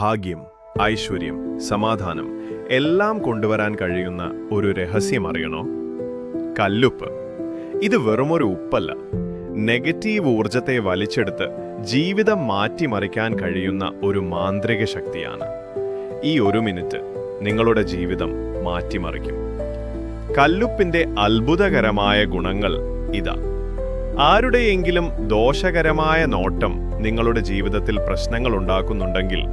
ഭാഗ്യം ഐശ്വര്യം സമാധാനം എല്ലാം കൊണ്ടുവരാൻ കഴിയുന്ന ഒരു രഹസ്യം അറിയണോ? കല്ലുപ്പ്. ഇത് വെറുമൊരു ഉപ്പല്ല. നെഗറ്റീവ് ഊർജത്തെ വലിച്ചെടുത്ത് ജീവിതം മാറ്റിമറിക്കാൻ കഴിയുന്ന ഒരു മാന്ത്രിക ശക്തിയാണ്. ഈ ഒരു മിനിറ്റ് നിങ്ങളുടെ ജീവിതം മാറ്റിമറിക്കും. കല്ലുപ്പിന്റെ അത്ഭുതകരമായ ഗുണങ്ങൾ ഇതാ. ആരുടെയെങ്കിലും ദോഷകരമായ നോട്ടം നിങ്ങളുടെ ജീവിതത്തിൽ പ്രശ്നങ്ങൾ ഉണ്ടാക്കുന്നുണ്ടെങ്കിൽ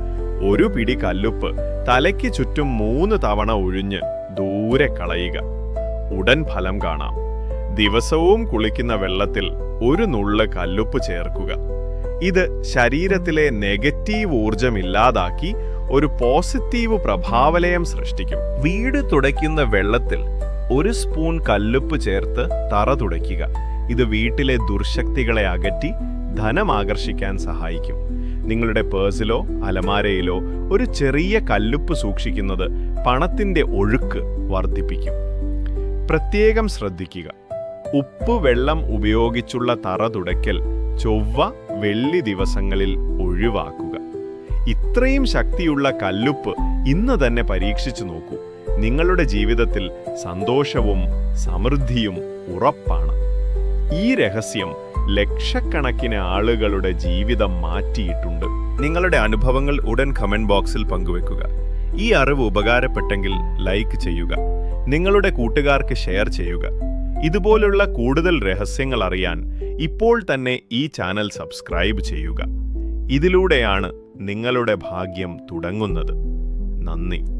ഒരു പിടി കല്ലുപ്പ് തലയ്ക്ക് ചുറ്റും മൂന്ന് തവണ ഒഴിഞ്ഞ് ദൂരെ കളയുക. ഉടൻ ഫലം കാണാം. ദിവസവും കുളിക്കുന്ന വെള്ളത്തിൽ ഒരു നുള്ള് കല്ലുപ്പ് ചേർക്കുക. ഇത് ശരീരത്തിലെ നെഗറ്റീവ് ഊർജം ഇല്ലാതാക്കി ഒരു പോസിറ്റീവ് പ്രഭാവലയം സൃഷ്ടിക്കും. വീട് തുടയ്ക്കുന്ന വെള്ളത്തിൽ ഒരു സ്പൂൺ കല്ലുപ്പ് ചേർത്ത് തറ തുടയ്ക്കുക. ഇത് വീട്ടിലെ ദുർശക്തികളെ അകറ്റി ധനം ആകർഷിക്കാൻ സഹായിക്കും. നിങ്ങളുടെ പേഴ്സിലോ അലമാരയിലോ ഒരു ചെറിയ കല്ലുപ്പ് സൂക്ഷിക്കുന്നത് പണത്തിന്റെ ഒഴുക്ക് വർദ്ധിപ്പിക്കും. പ്രത്യേകം ശ്രദ്ധിക്കുക. ഉപ്പ് വെള്ളം ഉപയോഗിച്ചുള്ള തറ തുടയ്ക്കൽ ചൊവ്വ വെള്ളി ദിവസങ്ങളിൽ ഒഴിവാക്കുക. ഇത്രയും ശക്തിയുള്ള കല്ലുപ്പ് ഇന്ന് തന്നെ പരീക്ഷിച്ചു നോക്കൂ. നിങ്ങളുടെ ജീവിതത്തിൽ സന്തോഷവും സമൃദ്ധിയും ഉറപ്പാണ്. ഈ രഹസ്യം ലക്ഷക്കണക്കിന് ആളുകളുടെ ജീവിതം മാറ്റിയിട്ടുണ്ട്. നിങ്ങളുടെ അനുഭവങ്ങൾ ഉടൻ കമന്റ് ബോക്സിൽ പങ്കുവെക്കുക. ഈ അറിവ് ഉപകാരപ്പെട്ടെങ്കിൽ ലൈക്ക് ചെയ്യുക. നിങ്ങളുടെ കൂട്ടുകാർക്ക് ഷെയർ ചെയ്യുക. ഇതുപോലുള്ള കൂടുതൽ രഹസ്യങ്ങൾ അറിയാൻ ഇപ്പോൾ തന്നെ ഈ ചാനൽ സബ്സ്ക്രൈബ് ചെയ്യുക. ഇതിലൂടെയാണ് നിങ്ങളുടെ ഭാഗ്യം തുടങ്ങുന്നത്. നന്ദി.